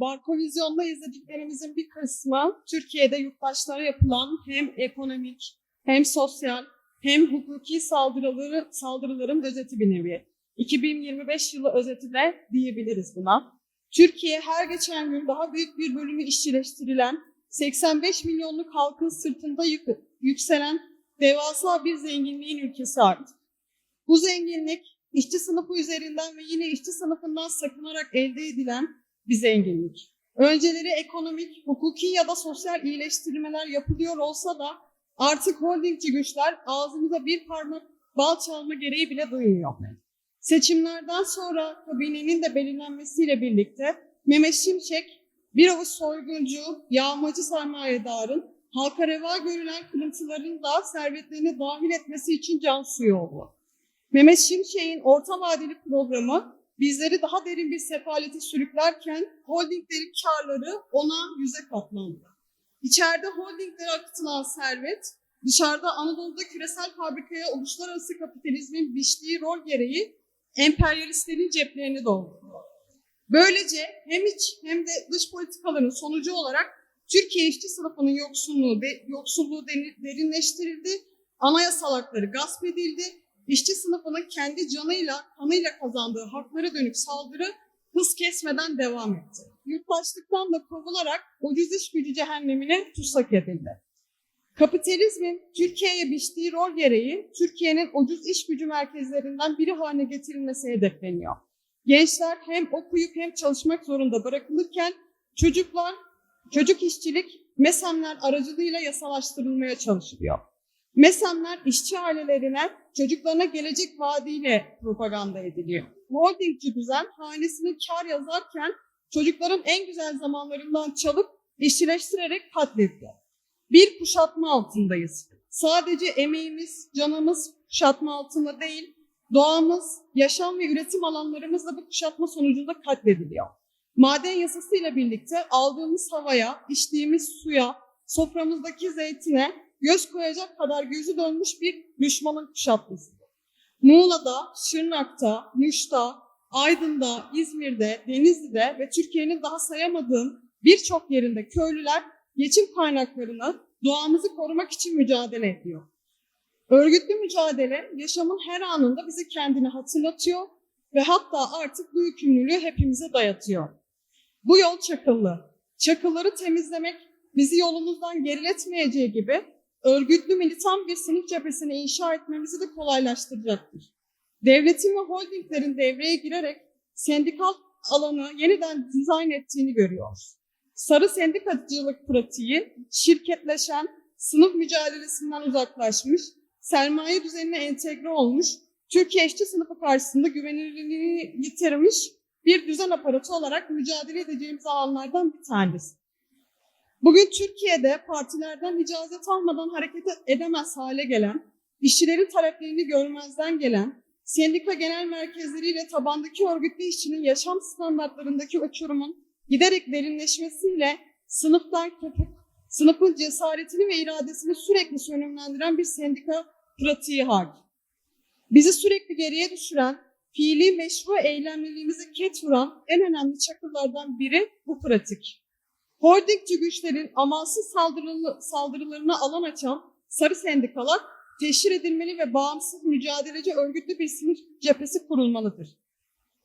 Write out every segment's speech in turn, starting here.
Barkovizyon'da izlediklerimizin bir kısmı Türkiye'de yurttaşlara yapılan hem ekonomik hem sosyal hem hukuki saldırıları, saldırıların özeti bir nevi. 2025 yılı özeti de diyebiliriz buna. Türkiye her geçen gün daha büyük bir bölümü işçileştirilen 85 milyonluk halkın sırtında yük- yükselen devasa bir zenginliğin ülkesi artık. Bu zenginlik işçi sınıfı üzerinden ve yine işçi sınıfından sakınarak elde edilen bir zenginlik. Önceleri ekonomik, hukuki ya da sosyal iyileştirmeler yapılıyor olsa da artık holdingci güçler ağzımıza bir parmak bal çalma gereği bile duymuyor. Seçimlerden sonra kabinenin de belirlenmesiyle birlikte Mehmet Şimşek bir avuç soyguncu, yağmacı sermayedarın halka reva görülen kırıntıların da servetlerine dahil etmesi için can suyu oldu. Mehmet Şimşek'in orta vadeli programı bizleri daha derin bir sefalete sürüklerken holdinglerin karları ona yüze katlandı. İçeride holdinglere akıtılan servet, dışarıda Anadolu'da küresel fabrikaya uluslararası kapitalizmin biçtiği rol gereği emperyalistlerin ceplerini doldurdu. Böylece hem iç hem de dış politikaların sonucu olarak Türkiye işçi sınıfının yoksunluğu, yoksulluğu derinleştirildi, anayasal hakları gasp edildi, işçi sınıfının kendi canıyla, kanıyla kazandığı haklara dönük saldırı hız kesmeden devam etti. Yurttaşlıktan da kovularak ucuz iş gücü cehennemine tutsak edildi. Kapitalizmin Türkiye'ye biçtiği rol gereği Türkiye'nin ucuz iş gücü merkezlerinden biri haline getirilmesi hedefleniyor. Gençler hem okuyup hem çalışmak zorunda bırakılırken çocuklar, çocuk işçilik MESEM'ler aracılığıyla yasalaştırılmaya çalışılıyor. MESEM'ler işçi ailelerine çocuklarına gelecek vaadiyle propaganda ediliyor. Holdingci düzen hanesine kar yazarken çocukların en güzel zamanlarından çalıp işçileştirerek katletti. Bir kuşatma altındayız. Sadece emeğimiz, canımız kuşatma altında değil, doğamız, yaşam ve üretim alanlarımız da bu kuşatma sonucunda katlediliyor. Maden yasasıyla birlikte aldığımız havaya, içtiğimiz suya, soframızdaki zeytine göz koyacak kadar gözü dönmüş bir düşmanın kuşatması. Muğla'da, Şırnak'ta, Muş'ta, Aydın'da, İzmir'de, Denizli'de ve Türkiye'nin daha sayamadığım birçok yerinde köylüler geçim kaynaklarını, doğamızı korumak için mücadele ediyor. Örgütlü mücadele yaşamın her anında bizi kendini hatırlatıyor ve hatta artık bu yükümlülüğü hepimize dayatıyor. Bu yol çakıllı. Çakılları temizlemek bizi yolumuzdan geriletmeyeceği gibi örgütlü militan bir sınıf cephesini inşa etmemizi de kolaylaştıracaktır. Devletin ve holdinglerin devreye girerek sendikal alanı yeniden dizayn ettiğini görüyoruz. Sarı sendikacılık pratiği şirketleşen, sınıf mücadelesinden uzaklaşmış, sermaye düzenine entegre olmuş, Türkiye işçi sınıfı karşısında güvenilirliğini yitirmiş bir düzen aparatı olarak mücadele edeceğimiz alanlardan bir tanesi. Bugün Türkiye'de partilerden icazet almadan hareket edemez hale gelen, işçilerin taleplerini görmezden gelen, sendika genel merkezleriyle tabandaki örgütlü işçinin yaşam standartlarındaki uçurumun giderek derinleşmesiyle sınıftan kopuk, sınıfın cesaretini ve iradesini sürekli sönümlendiren bir sendika pratiği hakim. Bizi sürekli geriye düşüren, fiili meşru eylemliliğimizi ket vuran en önemli çakıllardan biri bu pratik. Holdingci güçlerin amansız saldırılarına alan açan sarı sendikalar teşhir edilmeli ve bağımsız mücadeleci örgütlü bir sınıf cephesi kurulmalıdır.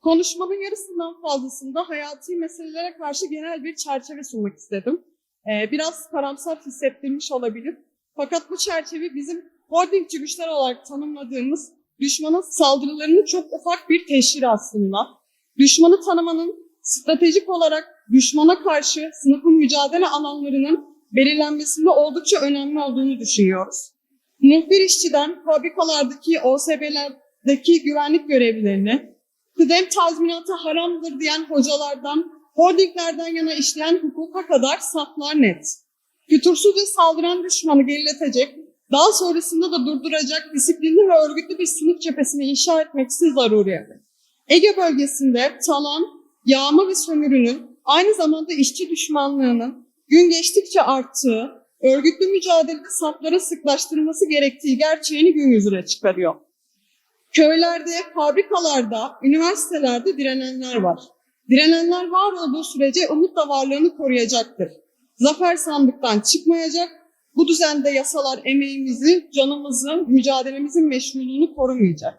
Konuşmanın yarısından fazlasında hayati meselelere karşı genel bir çerçeve sunmak istedim. Ee, biraz karamsar hissettirmiş olabilir. Fakat bu çerçeve bizim holdingci güçler olarak tanımladığımız düşmanın saldırılarının çok ufak bir teşhiri aslında. Düşmanı tanımanın stratejik olarak düşmana karşı sınıfın mücadele alanlarının belirlenmesinde oldukça önemli olduğunu düşünüyoruz. Muhbir işçiden fabrikalardaki OSB'lerdeki güvenlik görevlilerine, kıdem tazminatı haramdır diyen hocalardan, holdinglerden yana işleyen hukuka kadar saflar net. Fütursuzca saldıran düşmanı geriletecek, daha sonrasında da durduracak disiplinli ve örgütlü bir sınıf cephesini inşa etmeksi zaruri. Ege bölgesinde talan, yağma ve sömürünün aynı zamanda işçi düşmanlığının gün geçtikçe arttığı, örgütlü mücadelede saflara sıklaştırılması gerektiği gerçeğini gün yüzüne çıkarıyor. Köylerde, fabrikalarda, üniversitelerde direnenler var. Direnenler var olduğu sürece umut da varlığını koruyacaktır. Zafer sandıktan çıkmayacak. Bu düzende yasalar emeğimizi, canımızı, mücadelemizin meşruluğunu korumayacak.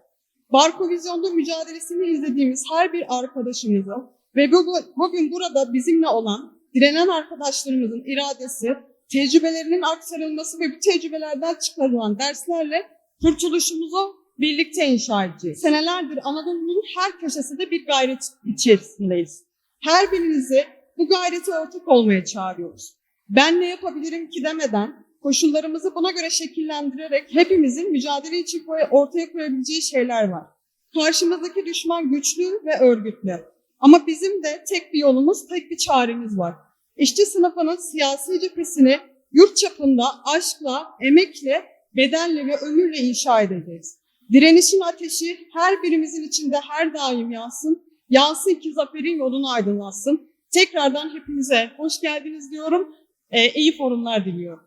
Barko Vizyon'da mücadelesini izlediğimiz her bir arkadaşımızı ve bu, bu- bugün burada bizimle olan direnen arkadaşlarımızın iradesi, tecrübelerinin aktarılması ve bu tecrübelerden çıkarılan derslerle kurtuluşumuzu birlikte inşa edeceğiz. Senelerdir Anadolu'nun her köşesinde bir gayret içerisindeyiz. Her birinizi bu gayrete ortak olmaya çağırıyoruz. Ben ne yapabilirim ki demeden koşullarımızı buna göre şekillendirerek hepimizin mücadele için ortaya koyabileceği şeyler var. Karşımızdaki düşman güçlü ve örgütlü. Ama bizim de tek bir yolumuz, tek bir çaremiz var. İşçi sınıfının siyasi cephesini yurt çapında aşkla, emekle, bedenle ve ömürle inşa edeceğiz. Direnişin ateşi her birimizin içinde her daim yansın. Yansın ki zaferin yolunu aydınlatsın. Tekrardan hepinize hoş geldiniz diyorum. Ee, iyi forumlar diliyorum.